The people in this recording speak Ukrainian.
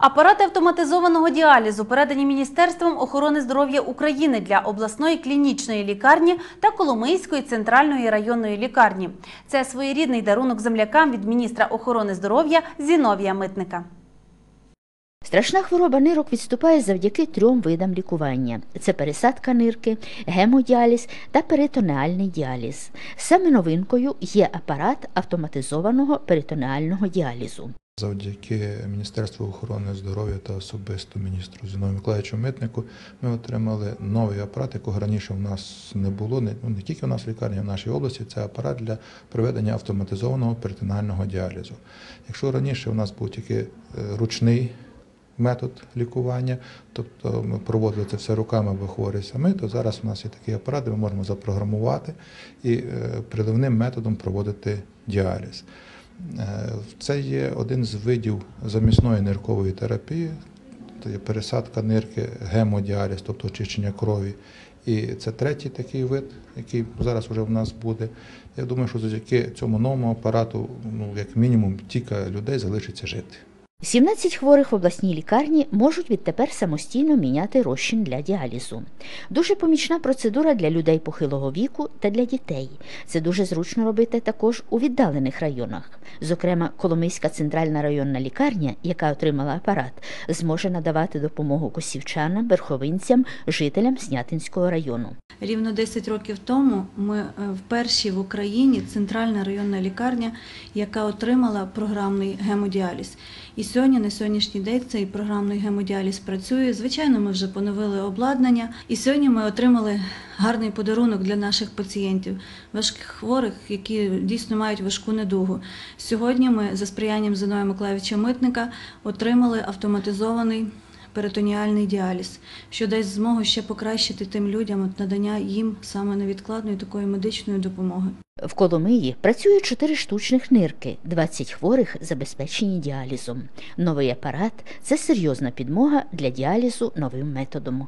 Апарати автоматизованого діалізу передані Міністерством охорони здоров'я України для обласної клінічної лікарні та Коломийської центральної районної лікарні. Це своєрідний дарунок землякам від міністра охорони здоров'я Зіновія Митника. Страшна хвороба нирок відступає завдяки трьом видам лікування: це пересадка нирки, гемодіаліз та перитонеальний діаліз. Саме новинкою є апарат автоматизованого перитонеального діалізу. Завдяки Міністерству охорони здоров'я та особисто міністру Зіновію Миколаївичу Митнику ми отримали новий апарат, якого раніше в нас не було, не, ну, не тільки в нас в лікарні, а в нашій області. Це апарат для проведення автоматизованого перитонеального діалізу. Якщо раніше у нас був тільки е, ручний метод лікування, тобто ми проводили це все руками або хворі самі, то зараз у нас є такий апарат, де ми можемо запрограмувати і е, приливним методом проводити діаліз. Е, Це є один з видів замісної ниркової терапії, це є пересадка нирки, гемодіаліз, тобто очищення крові. І це третій такий вид, який зараз вже в нас буде. Я думаю, що завдяки цьому новому апарату, ну як мінімум, тільки людей залишиться жити. 17 хворих в обласній лікарні можуть відтепер самостійно міняти розчин для діалізу. Дуже помічна процедура для людей похилого віку та для дітей. Це дуже зручно робити також у віддалених районах. Зокрема, Коломийська центральна районна лікарня, яка отримала апарат, зможе надавати допомогу косівчанам, верховинцям, жителям Снятинського району. Рівно 10 років тому ми е, вперші в Україні центральна районна лікарня, яка отримала програмний гемодіаліз. І сьогодні, на сьогоднішній день, цей програмний гемодіаліз працює. Звичайно, ми вже поновили обладнання. І сьогодні ми отримали гарний подарунок для наших пацієнтів, важких хворих, які дійсно мають важку недугу. Сьогодні ми за сприянням Зиновія Миколаївича Митника отримали автоматизований перитоніальний діаліз, що дасть змогу ще покращити тим людям надання їм саме невідкладної такої медичної допомоги. В Коломиї працюють чотири штучних нирки, 20 хворих забезпечені діалізом. Новий апарат це серйозна підмога для діалізу новим методом.